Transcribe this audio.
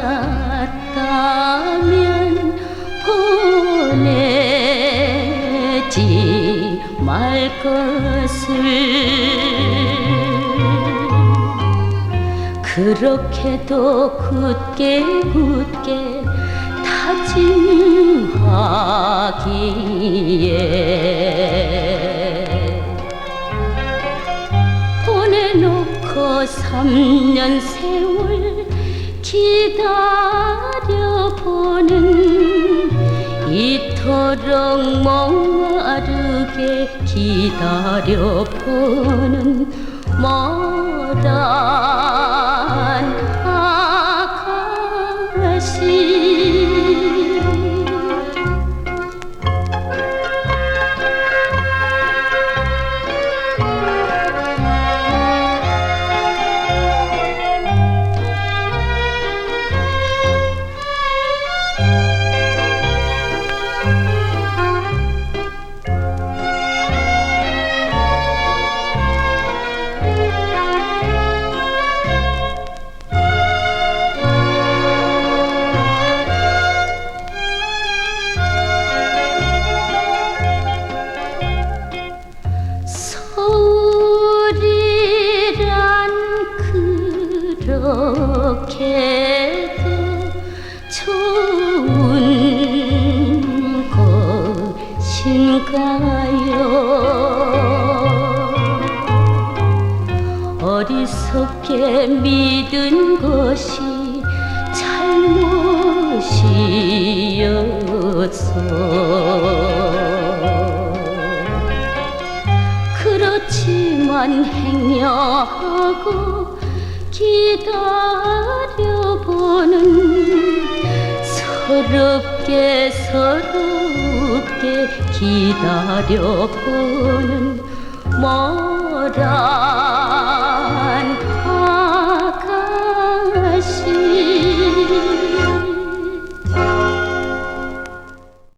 알았다면 보내지 말 것을. 그렇게도 굳게 굳게 다짐하기에 보내놓고 3년 세월 기다려보는 이토록 목마르게 기다려보는 모단 아가씨 그렇게도 좋은 곳인가요? 어리석게 믿은 것이 잘못이었어 그렇지만 행여하고 기다 서럽게 서럽게 기다려보는 뭐라